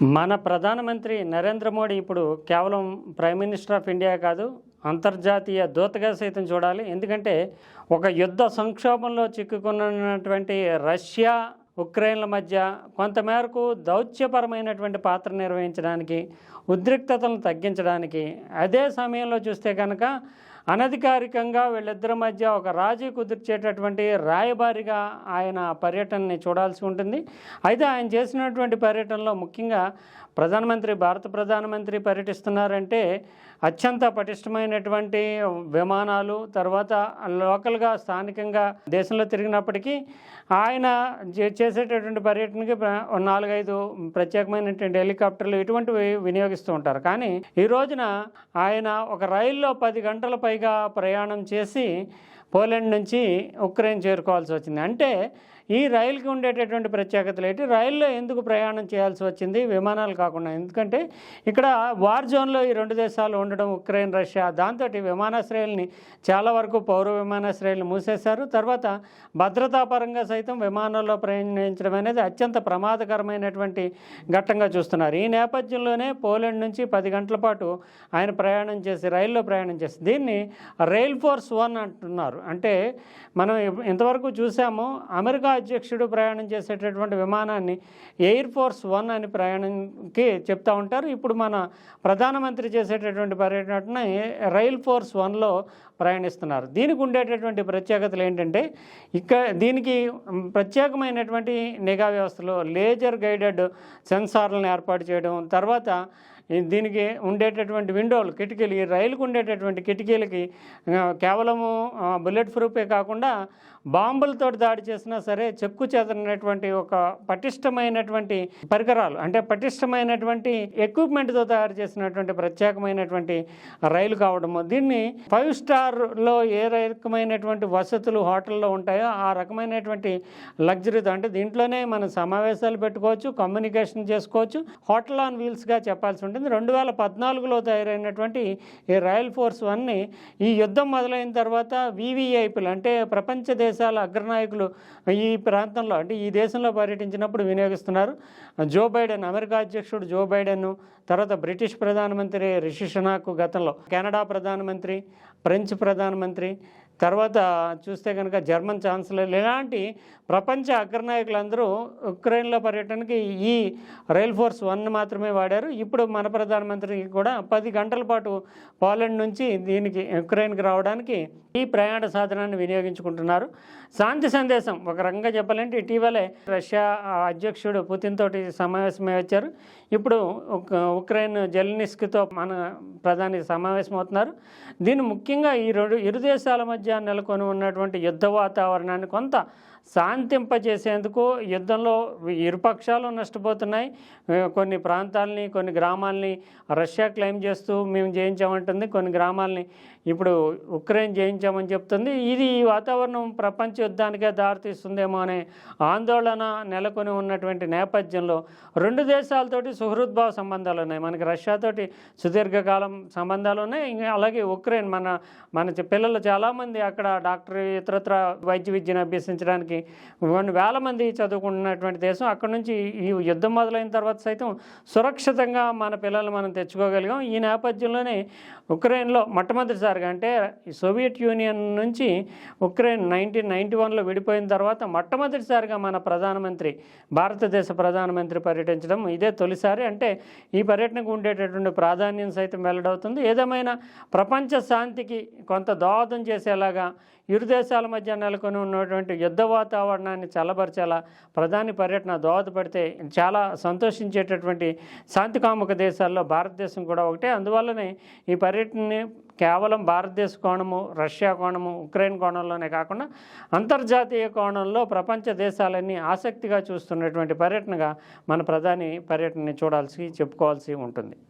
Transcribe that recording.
మన ప్రధానమంత్రి నరేంద్ర మోడీ ఇప్పుడు కేవలం ప్రైమ్ మినిస్టర్ ఆఫ్ ఇండియా కాదు అంతర్జాతీయ దూతగా సైతం చూడాలి. ఎందుకంటే ఒక యుద్ధ సంక్షోభంలో చిక్కుకున్నటువంటి రష్యా ఉక్రెయిన్ల మధ్య కొంతమేరకు దౌత్యపరమైనటువంటి పాత్ర నిర్వహించడానికి ఉద్రిక్తతలను తగ్గించడానికి అదే సమయంలో చూస్తే కనుక అనధికారికంగా వీళ్ళిద్దరి మధ్య ఒక రాజీ కుదిర్చేటటువంటి రాయబారిగా ఆయన పర్యటనని చూడాల్సి ఉంటుంది. అయితే ఆయన చేసినటువంటి పర్యటనలో ముఖ్యంగా ప్రధానమంత్రి భారత ప్రధానమంత్రి పర్యటిస్తున్నారంటే అత్యంత పటిష్టమైనటువంటి విమానాలు తర్వాత లోకల్గా స్థానికంగా దేశంలో తిరిగినప్పటికీ ఆయన చేసేటటువంటి పర్యటనకి నాలుగైదు ప్రత్యేకమైనటువంటి హెలికాప్టర్లు ఇటువంటివి వినియోగిస్తూ ఉంటారు. కానీ ఈ రోజున ఆయన ఒక రైల్లో పది గంటల పైగా ప్రయాణం చేసి పోలాండ్ నుంచి ఉక్రెయిన్ చేరుకోవాల్సి వచ్చింది. అంటే ఈ రైలుకి ఉండేటటువంటి ప్రత్యేకతలు ఏంటి? రైల్లో ఎందుకు ప్రయాణం చేయాల్సి వచ్చింది? విమానాలు కాకుండా. ఎందుకంటే ఇక్కడ వార్ జోన్లో ఈ రెండు దేశాలు ఉండడం ఉక్రెయిన్ రష్యా దాంతో విమానాశ్రయాల్ని చాలా వరకు పౌర విమానాశ్రయాలు మూసేశారు. తర్వాత భద్రతాపరంగా సైతం విమానాల్లో ప్రయాణించడం అనేది అత్యంత ప్రమాదకరమైనటువంటి ఘట్టంగా చూస్తున్నారు. ఈ నేపథ్యంలోనే పోలాండ్ నుంచి పది గంటల పాటు ఆయన ప్రయాణం చేసి రైల్లో ప్రయాణం చేసి దీన్ని రైల్ ఫోర్స్ వన్ అంటున్నారు. అంటే మనం ఇంతవరకు చూసాము అమెరికా అధ్యక్షుడు ప్రయాణం చేసేటటువంటి విమానాన్ని ఎయిర్ ఫోర్స్ వన్ అని ప్రయాణంకి చెప్తా ఉంటారు. ఇప్పుడు మన ప్రధానమంత్రి చేసేటటువంటి పర్యటన రైల్ ఫోర్స్ వన్లో ప్రయాణిస్తున్నారు. దీనికి ఉండేటటువంటి ప్రత్యేకతలు ఏంటంటే ఇక్కడ దీనికి ప్రత్యేకమైనటువంటి నిఘా వ్యవస్థలో లేజర్ గైడెడ్ సెన్సార్లను ఏర్పాటు చేయడం తర్వాత దీనికి ఉండేటటువంటి విండోలు కిటికీలు ఈ రైలుకు ఉండేటటువంటి కిటికీలకి కేవలము బుల్లెట్ ప్రూఫే కాకుండా బాంబులతో దాడి చేసినా సరే చెక్కు చెదరినటువంటి ఒక పటిష్టమైనటువంటి పరికరాలు అంటే పటిష్టమైనటువంటి ఎక్విప్మెంట్తో తయారు చేసినటువంటి ప్రత్యేకమైనటువంటి రైలు కావడము. దీన్ని ఫైవ్ స్టార్లో ఏ రకమైనటువంటి వసతులు హోటల్లో ఉంటాయో ఆ రకమైనటువంటి లగ్జరీతో అంటే దీంట్లోనే మనం సమావేశాలు పెట్టుకోవచ్చు కమ్యూనికేషన్ చేసుకోవచ్చు హోటల్ ఆన్ వీల్స్గా చెప్పాల్సి ఉంటుంది రెండు వేల పద్నాలుగులో తయారైనటువంటి ఈ రాయల్ ఫోర్స్ వన్ని ఈ యుద్ధం మొదలైన తర్వాత వివిఐపీలు అంటే ప్రపంచ దేశాల అగ్రనాయకులు ఈ ప్రాంతంలో అంటే ఈ దేశంలో పర్యటించినప్పుడు వినియోగిస్తున్నారు. జో బైడెన్ అమెరికా అధ్యక్షుడు జో బైడెన్ తర్వాత బ్రిటిష్ ప్రధానమంత్రి రిషి గతంలో కెనడా ప్రధానమంత్రి ఫ్రెంచ్ ప్రధానమంత్రి తర్వాత చూస్తే కనుక జర్మన్ ఛాన్సలర్ ఇలాంటి ప్రపంచ అగ్రనాయకులందరూ ఉక్రెయిన్లో పర్యటనకి ఈ రైల్ ఫోర్స్ వన్ మాత్రమే వాడారు. ఇప్పుడు మన ప్రధానమంత్రికి కూడా పది గంటల పాటు పోలాండ్ నుంచి దీనికి ఉక్రెయిన్కి రావడానికి ఈ ప్రయాణ సాధనాన్ని వినియోగించుకుంటున్నారు. శాంతి సందేశం ఒక రకంగా చెప్పాలంటే ఇటీవలే రష్యా అధ్యక్షుడు పుతిన్ తోటి సమావేశమై వచ్చారు. ఇప్పుడు ఉక్రెయిన్ జెల్నిస్క్తో మన ప్రధాని సమావేశం అవుతున్నారు దీన్ని ముఖ్యంగా ఈ రెండు ఇరు దేశాల మధ్య నెలకొని ఉన్నటువంటి యుద్ధ వాతావరణాన్ని కొంత శాంతింపజేసేందుకు యుద్ధంలో ఇరుపక్షాలు నష్టపోతున్నాయి. కొన్ని ప్రాంతాలని కొన్ని గ్రామాలని రష్యా క్లెయిమ్ చేస్తూ మేము జయించామంటుంది. కొన్ని గ్రామాలని ఇప్పుడు ఉక్రెయిన్ జయించామని చెప్తుంది. ఇది ఈ వాతావరణం ప్రపంచ యుద్ధానికే దారితీస్తుందేమో అనే ఆందోళన నెలకొని ఉన్నటువంటి నేపథ్యంలో రెండు దేశాలతోటి సుహృద్భావ సంబంధాలు ఉన్నాయి. మనకి రష్యాతోటి సుదీర్ఘకాలం సంబంధాలు ఉన్నాయి. ఇంకా అలాగే ఉక్రెయిన్ మన మన పిల్లలు చాలామంది అక్కడ డాక్టర్ ఇతరత్ర వైద్య విద్యను అభ్యసించడానికి కొన్ని వేల మంది చదువుకుంటున్నటువంటి దేశం. అక్కడ నుంచి ఈ యుద్ధం మొదలైన తర్వాత సైతం సురక్షితంగా మన పిల్లలు మనం తెచ్చుకోగలిగాం. ఈ నేపథ్యంలోనే ఉక్రెయిన్లో మొట్టమొదటిసారిగా అంటే సోవియట్ యూనియన్ నుంచి ఉక్రెయిన్ నైన్టీన్ నైన్టీ వన్లో విడిపోయిన తర్వాత మొట్టమొదటిసారిగా మన ప్రధానమంత్రి భారతదేశ ప్రధానమంత్రి పర్యటించడం ఇదే తొలిసారి. అంటే ఈ పర్యటనకు ఉండేటటువంటి ప్రాధాన్యం సైతం వెల్లడవుతుంది. ఏదేమైనా ప్రపంచ శాంతికి కొంత దోహదం చేసేలాగా ఇరు దేశాల మధ్య నెలకొని ఉన్నటువంటి యుద్ధ వాతావరణాన్ని చల్లబరిచేలా ప్రధాని పర్యటన దోహదపడితే చాలా సంతోషించేటటువంటి శాంతికాముక దేశాల్లో భారతదేశం కూడా ఒకటే. అందువల్లనే ఈ పర్యటనని కేవలం భారతదేశ కోణము రష్యా కోణము ఉక్రెయిన్ కోణంలోనే కాకుండా అంతర్జాతీయ కోణంలో ప్రపంచ దేశాలన్నీ ఆసక్తిగా చూస్తున్నటువంటి పర్యటనగా మన ప్రధాని పర్యటనని చూడాల్సి చెప్పుకోవాల్సి ఉంటుంది.